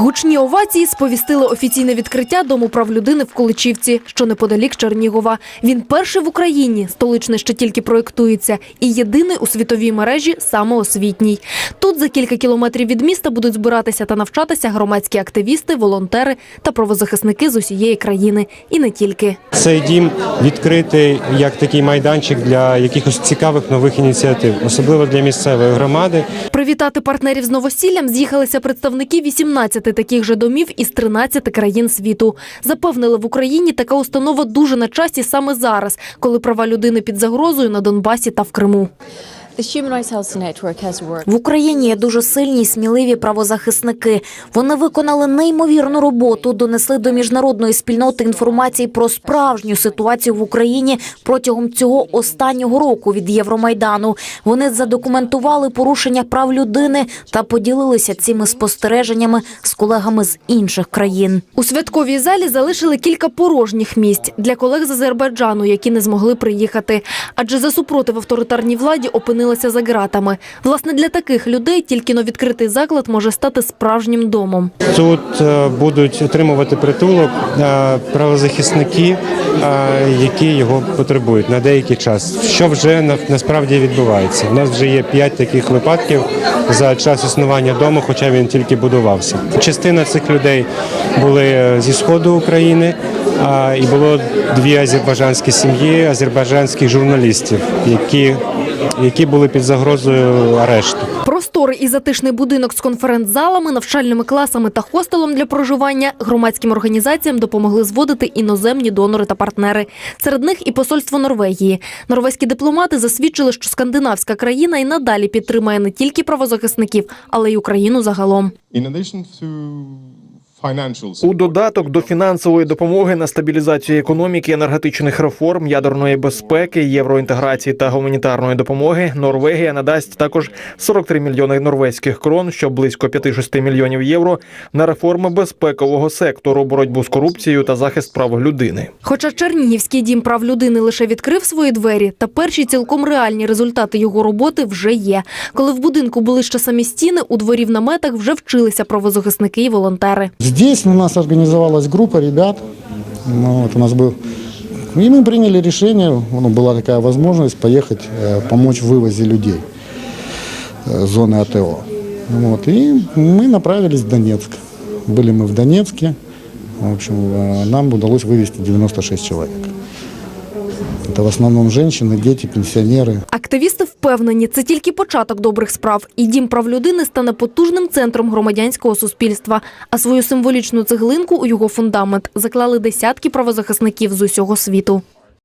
Гучні овації сповістили офіційне відкриття Дому прав людини в Количівці, що неподалік Чернігова. Він перший в Україні, столичний ще тільки проєктується, і єдиний у світовій мережі саме освітній. Тут за кілька кілометрів від міста будуть збиратися та навчатися громадські активісти, волонтери та правозахисники з усієї країни. І не тільки. Цей дім відкритий як такий майданчик для якихось цікавих нових ініціатив, особливо для місцевої громади. Привітати партнерів з новосіллям з'їхалися представники 18 таких же домів із 13 країн світу. Запевнили, в Україні така установа дуже на часі саме зараз, коли права людини під загрозою на Донбасі та в Криму. В Україні є дуже сильні й сміливі правозахисники. Вони виконали неймовірну роботу, донесли до міжнародної спільноти інформації про справжню ситуацію в Україні протягом цього останнього року від Євромайдану. Вони задокументували порушення прав людини та поділилися цими спостереженнями з колегами з інших країн. У святковій залі залишили кілька порожніх місць для колег з Азербайджану, які не змогли приїхати. Адже за супротив авторитарній владі опинилися за ґратами. Власне, для таких людей тільки но відкритий заклад може стати справжнім домом. Тут е, будуть отримувати притулок е, правозахисники, е, які його потребують на деякий час. Що вже на- насправді відбувається. У нас вже є п'ять таких випадків за час існування дому, хоча він тільки будувався. Частина цих людей були зі сходу України, а, і було дві азербайджанські сім'ї азербайджанських журналістів, які, які були під загрозою арешту. Просторий і затишний будинок з конференц-залами, навчальними класами та хостелом для проживання громадським організаціям допомогли зводити іноземні донори та партнери. Серед них і посольство Норвегії. Норвезькі дипломати засвідчили, що скандинавська країна і надалі підтримає не тільки правозахисників, але й Україну загалом. In У додаток до фінансової допомоги на стабілізацію економіки, енергетичних реформ, ядерної безпеки, євроінтеграції та гуманітарної допомоги Норвегія надасть також 43 мільйони норвезьких крон, що близько 5-6 мільйонів євро, на реформи безпекового сектору, боротьбу з корупцією та захист прав людини. Хоча Чернігівський дім прав людини лише відкрив свої двері, та перші цілком реальні результати його роботи вже є. Коли в будинку були ще самі стіни, у дворі в наметах вже вчилися правозахисники і волонтери. Здесь у нас организовалась группа ребят. Ну, вот у нас был... И мы приняли решение, ну, была такая возможность поехать э, помочь в вывозе людей э, зоны АТО. Вот, и мы направились в Донецк. Были мы в Донецке. В общем, э, нам удалось вывести 96 человек. Это в основном женщины, дети, пенсионеры. Активісти впевнені, це тільки початок добрих справ, і дім прав людини стане потужним центром громадянського суспільства. А свою символічну цеглинку у його фундамент заклали десятки правозахисників з усього світу.